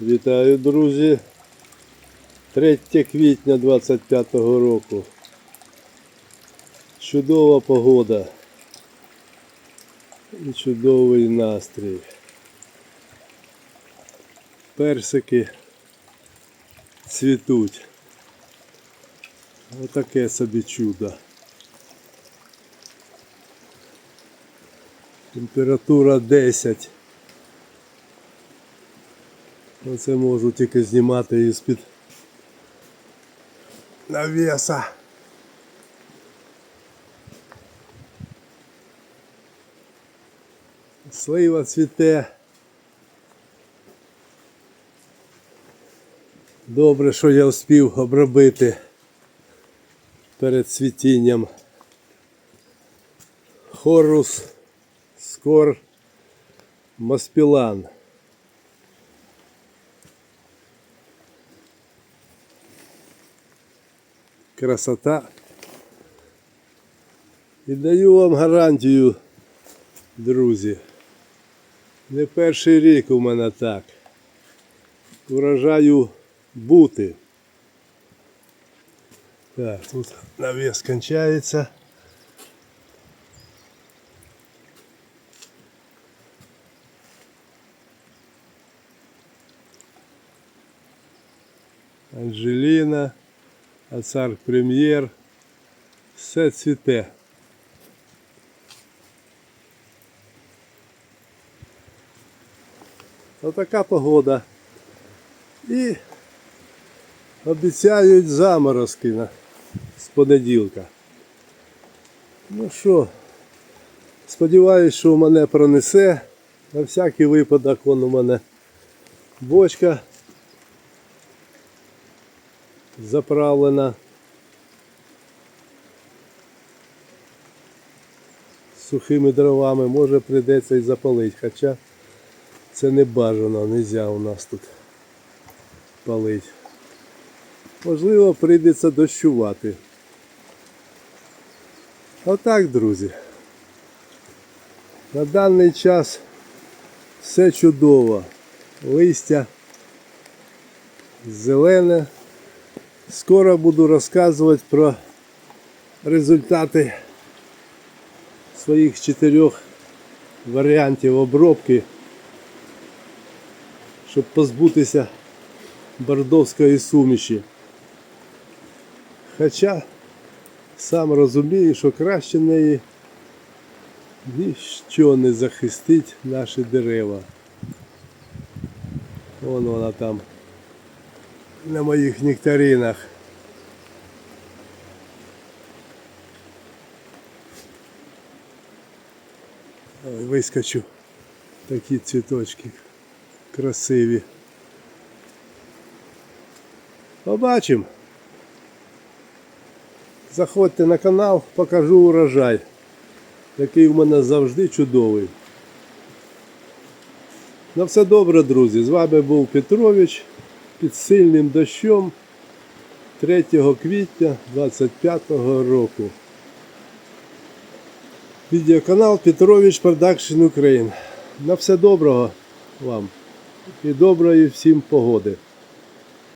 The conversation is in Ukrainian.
Вітаю, друзі. 3 квітня 25 року. Чудова погода. І чудовий настрій. Персики цвітуть. Отаке собі чудо. Температура 10. Оце можу тільки знімати із-під навеса. Слива цвіте. Добре, що я встиг обробити перед цвітінням. Хорус, скор, маспілан. Красота. І даю вам гарантію, друзі. Не перший рік у мене так. Урожаю бути. Так, тут навіс кончається. Анжеліна, Ацар Прем'єр. Все цвіте. Отака погода. І обіцяють заморозки на, з понеділка. Ну що, сподіваюсь, що мене пронесе. На всякий випадок вон у мене бочка заправлена. Сухими дровами, може прийдеться і запалити, хоча це не бажано, нельзя у нас тут палити. Можливо, прийдеться дощувати. Отак, друзі. На даний час все чудово. Листя зелене. Скоро буду розказувати про результати своїх чотирьох варіантів обробки, щоб позбутися бордовської суміші. Хоча сам розумію, що краще неї ніщо не захистить наші дерева. Вон вона там на моїх нектаринах. Ой, вискочу. Такі цвіточки красиві. Побачимо. Заходьте на канал, покажу урожай, який в мене завжди чудовий. На все добре, друзі. З вами був Петрович під сильним дощом 3 квітня 25 року. Відеоканал Петрович Продакшн Україн. На все доброго вам і доброї всім погоди.